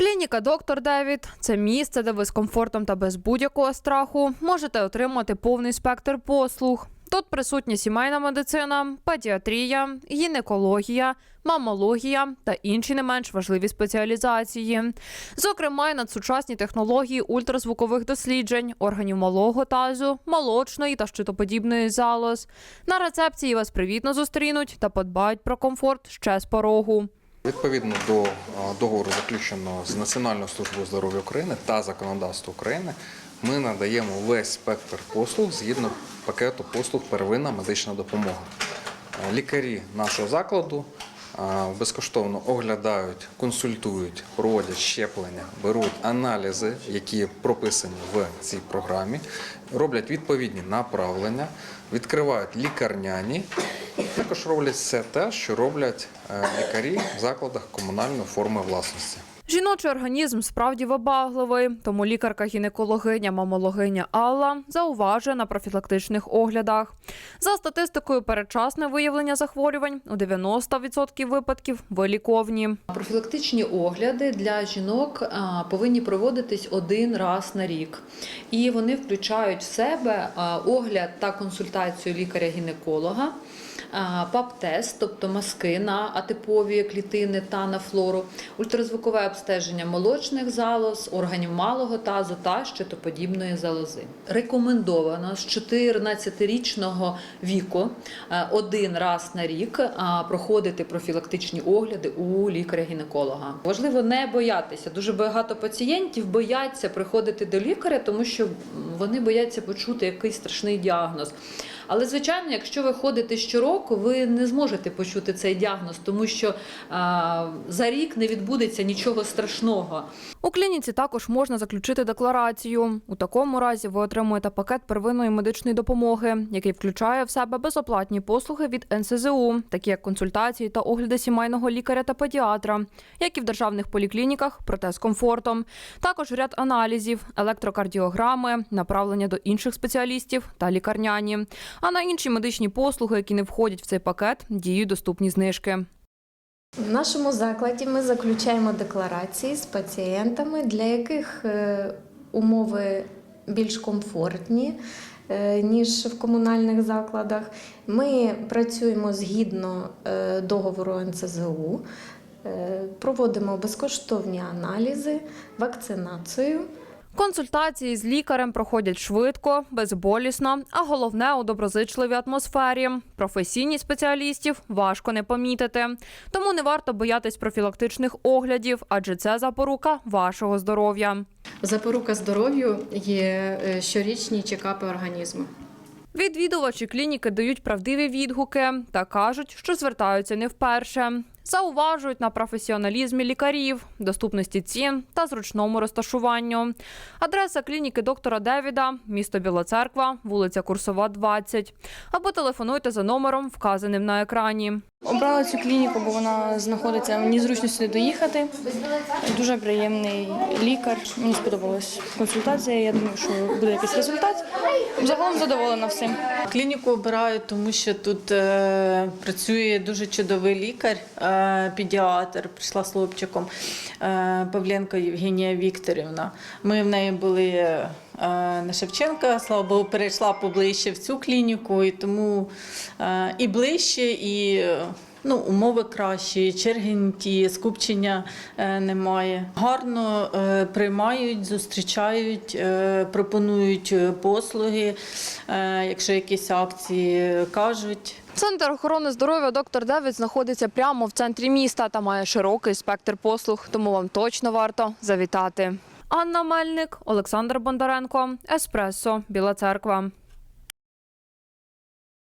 Клініка Доктор Девід це місце, де ви з комфортом та без будь-якого страху можете отримати повний спектр послуг. Тут присутні сімейна медицина, педіатрія, гінекологія, мамологія та інші не менш важливі спеціалізації. Зокрема, й надсучасні технології ультразвукових досліджень, органів малого тазу, молочної та щитоподібної залоз. На рецепції вас привітно зустрінуть та подбають про комфорт ще з порогу. Відповідно до договору, заключеного з Національною службою здоров'я України та законодавства України, ми надаємо весь спектр послуг згідно пакету послуг первинна медична допомога. Лікарі нашого закладу безкоштовно оглядають, консультують, проводять щеплення, беруть аналізи, які прописані в цій програмі, роблять відповідні направлення, відкривають лікарняні також роблять все те, що роблять е, лікарі в закладах комунальної форми власності. Жіночий організм справді вибагливий, тому лікарка-гінекологиня, мамологиня Алла зауважує на профілактичних оглядах. За статистикою, передчасне виявлення захворювань у 90% випадків виліковні. Профілактичні огляди для жінок повинні проводитись один раз на рік, і вони включають в себе огляд та консультацію лікаря-гінеколога. ПАП-тест, тобто маски на атипові клітини та на флору, ультразвукове обстеження молочних залоз, органів малого тазу та щитоподібної залози. Рекомендовано з 14-річного віку е, один раз на рік проходити профілактичні огляди у лікаря-гінеколога. Важливо не боятися. Дуже багато пацієнтів бояться приходити до лікаря, тому що вони бояться почути якийсь страшний діагноз. Але звичайно, якщо ви ходите щороку, ви не зможете почути цей діагноз, тому що а, за рік не відбудеться нічого страшного. У клініці також можна заключити декларацію. У такому разі ви отримуєте пакет первинної медичної допомоги, який включає в себе безоплатні послуги від НСЗУ, такі як консультації та огляди сімейного лікаря та педіатра, як і в державних поліклініках, проте з комфортом. Також ряд аналізів, електрокардіограми, направлення до інших спеціалістів та лікарняні. А на інші медичні послуги, які не входять в цей пакет, діють доступні знижки. В нашому закладі ми заключаємо декларації з пацієнтами, для яких е, умови більш комфортні, е, ніж в комунальних закладах. Ми працюємо згідно е, договору НЦЗУ, проводимо безкоштовні аналізи, вакцинацію. Консультації з лікарем проходять швидко, безболісно, а головне у доброзичливій атмосфері. Професійність спеціалістів важко не помітити. Тому не варто боятись профілактичних оглядів, адже це запорука вашого здоров'я. Запорука здоров'ю є е, щорічні чекапи організму. Відвідувачі клініки дають правдиві відгуки та кажуть, що звертаються не вперше. Зауважують на професіоналізмі лікарів, доступності цін та зручному розташуванню. Адреса клініки доктора Девіда, місто Біла Церква, вулиця Курсова, 20. Або телефонуйте за номером, вказаним на екрані. Обрала цю клініку, бо вона знаходиться, мені зручно сюди доїхати. Дуже приємний лікар. Мені сподобалась консультація. Я думаю, що буде якийсь результат. Загалом задоволена всім. Клініку обираю, тому що тут е, працює дуже чудовий лікар, е, педіатр, прийшла з хлопчиком е, Павленко Євгенія Вікторівна. Ми в неї були е, на Шевченка, слава Богу, перейшла поближче в цю клініку, і тому е, і ближче, і е, ну, умови кращі, черги ті, скупчення е, немає. Гарно е, приймають, зустрічають, е, пропонують е, послуги, е, якщо якісь акції кажуть. Центр охорони здоров'я доктор Девід знаходиться прямо в центрі міста та має широкий спектр послуг, тому вам точно варто завітати. Анна Мельник, Олександр Бондаренко, Еспресо, Біла Церква.